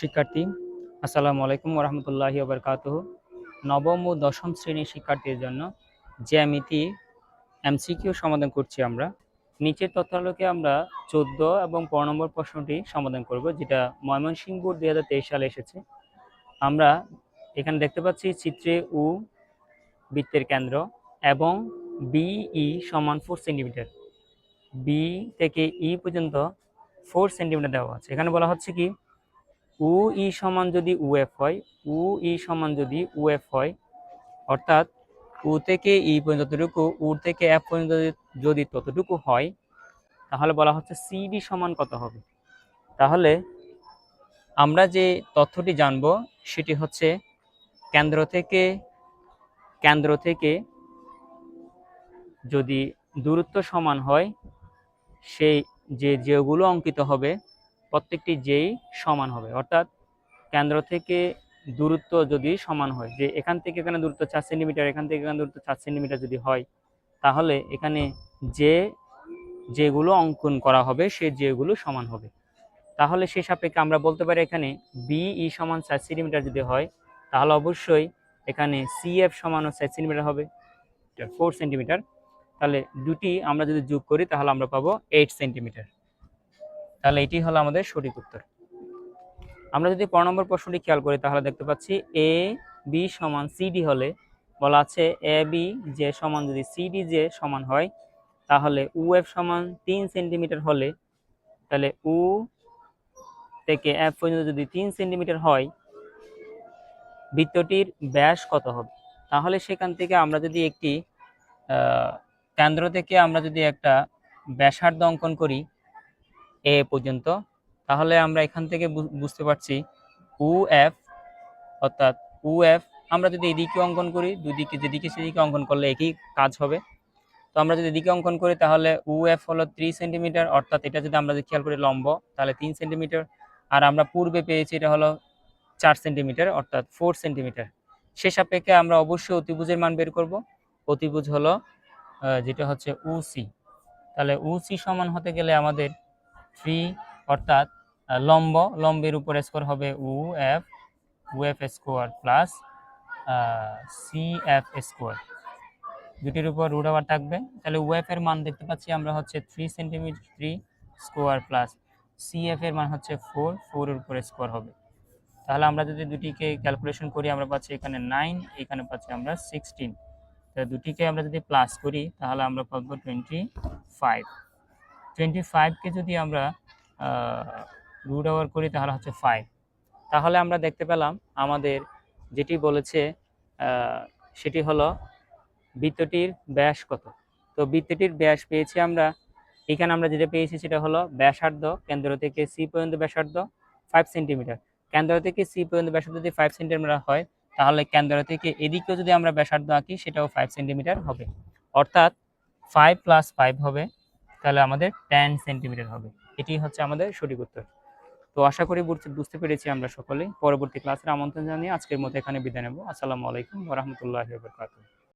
শিক্ষার্থী, আসসালামু আলাইকুম ওরহামতুল্লাহি ওবরকাতুহ। নবম ও দশম শ্রেণির শিক্ষার্থীর জন্য জ্যামিতি এমসিকিউ সমাধান করছি আমরা। নিচের তথ্যালোকে আমরা চোদ্দ এবং পনেরো নম্বর প্রশ্নটি সমাধান করব, যেটা ময়মনসিংহ বোর্ড দুই হাজার তেইশ সালে এসেছে। আমরা এখানে দেখতে পাচ্ছি চিত্রে উ বৃত্তের কেন্দ্র এবং বিই সমান ফোর সেন্টিমিটার বি থেকে ই পর্যন্ত ফোর সেন্টিমিটার দেওয়া আছে। এখানে বলা হচ্ছে কি উ ই সমান যদি উএফ হয়, উ ই সমান যদি উএফ হয়, অর্থাৎ উ থেকে ই পর্যন্ত যতটুকু, উ থেকে এফ পর্যন্ত যদি- ততটুকু হয়, তাহলে বলা হচ্ছে সিডি সমান কত হবে? তাহলে আমরা যে তথ্যটি জানব, সেটি হচ্ছে কেন্দ্র থেকে কেন্দ্র থেকে যদি দূরত্ব সমান হয়, সেই যে যেগুলো অঙ্কিত হবে প্রত্যেকটি যেই সমান হবে। অর্থাৎ কেন্দ্র থেকে দূরত্ব যদি সমান হয় যে এখান থেকে এখানে দূরত্ব চার সেন্টিমিটার এখান থেকে এখানে দূরত্ব চার সেন্টিমিটার যদি হয় তাহলে এখানে যে যেগুলো অঙ্কন করা হবে সে যেগুলো সমান হবে। তাহলে সে সাপেক্ষে আমরা বলতে পারি এখানে বিই সমান চার সেন্টিমিটার যদি হয় তাহলে অবশ্যই এখানে সিএফ সমান চার সেন্টিমিটার হবে। Four centimetre. তাহলে দুটি আমরা যদি যোগ করি তাহলে আমরা পাবো এইট সেন্টিমিটার। তাহলে এটি হলো আমাদের সঠিক উত্তর। আমরা যদি পনেরো নম্বর প্রশ্নটি খেয়াল করি, তাহলে দেখতে পাচ্ছি এ বি সমান সিডি হলে বলা আছে এ বি যে সমান যদি সিডি যে সমান হয়, তাহলে উ এফ সমান তিন সেন্টিমিটার হলে, তাহলে উ থেকে এফ পর্যন্ত যদি তিন সেন্টিমিটার হয়, বৃত্তটির ব্যাস কত হবে? তাহলে সেখান থেকে আমরা যদি একটি কেন্দ্র থেকে আমরা যদি একটা ব্যাসার্ধ অঙ্কন করি এ পর্যন্ত। তাহলে আমরা এখান থেকে বুঝতে পারছি উ এফ অর্থাৎ উ এফ আমরা যদি এদিকে অঙ্কন করি, দুদিকে, যেদিকে সেদিকে অঙ্কন করলে একই কাজ হবে। তো আমরা যদি এদিকে অঙ্কন করি, তাহলে উ এফ হলো থ্রি সেন্টিমিটার অর্থাৎ এটা যদি আমরা যদি খেয়াল করি লম্ব, তাহলে তিন সেন্টিমিটার আর আমরা পূর্বে পেয়েছি এটা হলো চার সেন্টিমিটার অর্থাৎ ফোর সেন্টিমিটার সে সাপেক্ষে আমরা অবশ্যই অতিভুজের মান বের করব। অতিভুজ হলো যেটা হচ্ছে উসি তাহলে উসি সমান হতে গেলে আমাদের থ্রি অর্থাৎ লম্ব, লম্বের উপর স্কোয়ার হবে U, F U, F square plus C, F square দুটির উপর রুট আবার থাকবে। তাহলে এফ এর মান দেখতে পাচ্ছি আমরা হচ্ছে three centimetre three square plus C, F এর মান হচ্ছে ফোর ফোরের উপর স্কোয়ার হবে। তাহলে আমরা যদি দুটিকে ক্যালকুলেশন করি, আমরা পাচ্ছি এখানে নাইন এখানে পাচ্ছি আমরা সিক্সটিন তো দুটিকে আমরা যদি প্লাস করি, তাহলে আমরা পাবো টোয়েন্টি ফাইভ টোয়েন্টি ফাইভকে যদি আমরা রুট ওভার করি তাহলে হচ্ছে ফাইভ তাহলে আমরা দেখতে পেলাম আমাদের যেটি বলেছে সেটি হলো বৃত্তটির ব্যাস কত। তো বৃত্তটির ব্যাস পেয়েছি আমরা, এখানে আমরা যেটা পেয়েছি সেটা হলো ব্যাসার্ধ, কেন্দ্র থেকে সি পর্যন্ত ব্যাসার্ধ ফাইভ সেন্টিমিটার কেন্দ্র থেকে সি পর্যন্ত ব্যাসার্ধ যদি ফাইভ সেন্টিমিটার হয়, তাহলে কেন্দ্র থেকে এদিকেও যদি আমরা ব্যাসার্ধ আঁকি, সেটাও ফাইভ সেন্টিমিটার হবে। অর্থাৎ ফাইভ প্লাস ফাইভ হবে। তাহলে আমাদের টেন সেন্টিমিটার হবে। এটি হচ্ছে আমাদের সঠিক উত্তর। তো আশা করি বুঝতে পেরেছি আমরা সকলেই। পরবর্তী ক্লাসের আমন্ত্রণ জানিয়ে আজকের মতো এখানে বিদায় নেব। আসসালামু আলাইকুম রহমতুল্লাহ